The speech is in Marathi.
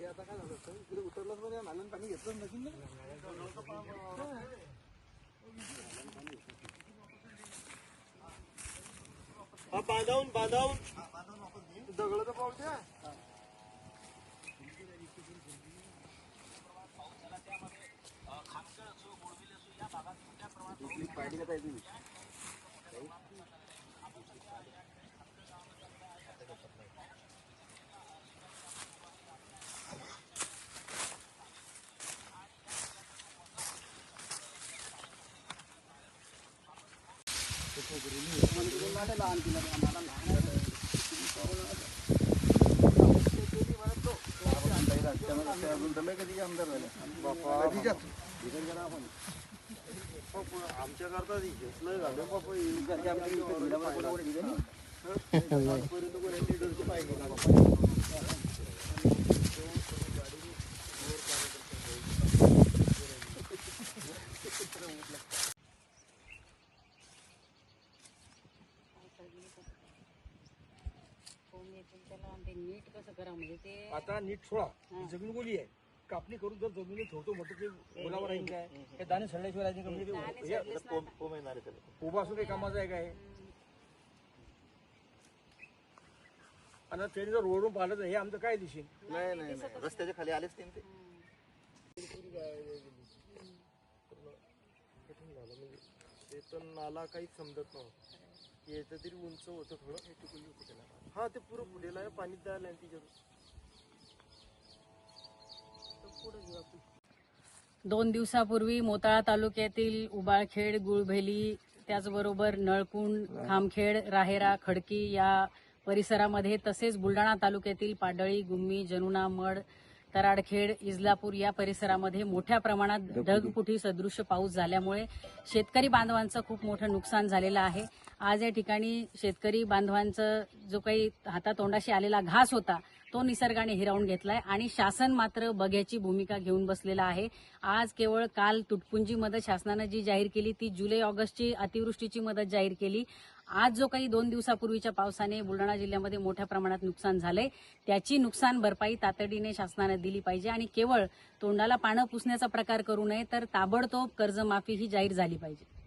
ते आता काय झालं? असतं इकडे उतरलंच म्हणजे नाल्यानं पाणी घेतलंच नसेल ना? हा बांधावून बांधावून. दगड तर पाहू द्या. पाहिजे का पाहिजे आमच्या करता घेतलं झालं बाबा कोण नीट कसं करा म्हणजे ते आता नीट ही. जमीन गोली आहे. कापणी करून जर जमिनीत ठेवतो म्हटलं ते गुलावर राहील काय? हे दाणे सडल्याशिवाय का. कोम येणार आहे त्याला. उभा असून काही कामाचं आहे काय? आणि ट्रेन जर रोडून पाहिलं तर हे आमचं काय दिसेल? नाही नाही नाही. रस्त्याच्या खाली आलेच नाही ते. म्हणजे नाला काहीच समजत नव्हतं. की याचं तरी उंच होतं थोडं. हा ते पुरं फुलेलं आहे पाणी द्यायला दोन दिवसापूर्वी मोताळा तालुक्यातील उबाळखेड गुळभेली त्याचबरोबर नळकुंड खामखेड राहेरा खडकी या परिसरामध्ये तसेच बुलढाणा तालुक्यातील पाडळी गुम्मी जनुना मड तराडखेड इजलापूर या परिसरामध्ये मोठ्या प्रमाणात ढगफुटी सदृश्य पाऊस झाल्यामुळे शेतकरी बांधवांचं खूप मोठं नुकसान झालेलं आहे. आज या ठिकाणी शेतकरी बांधवांचं जो काही हातातोंडाशी आलेला घास होता तो निसर्गाने हिरावून घेतलाय आणि शासन मात्र बघ्याची भूमिका घेऊन बसलेला आहे. आज केवळ काल तुटपुंजी मदत शासनानं जी जाहीर केली ती जुलै ऑगस्टची अतिवृष्टीची मदत जाहीर केली. आज जो काही दोन दिवसापूर्वीच्या पावसाने बुलढाणा जिल्ह्यामध्ये मोठ्या प्रमाणात नुकसान झालंय त्याची नुकसान भरपाई तातडीने शासनानं दिली पाहिजे आणि केवळ तोंडाला पानं पुसण्याचा प्रकार करू नये तर ताबडतोब कर्जमाफी ही जाहीर झाली पाहिजे.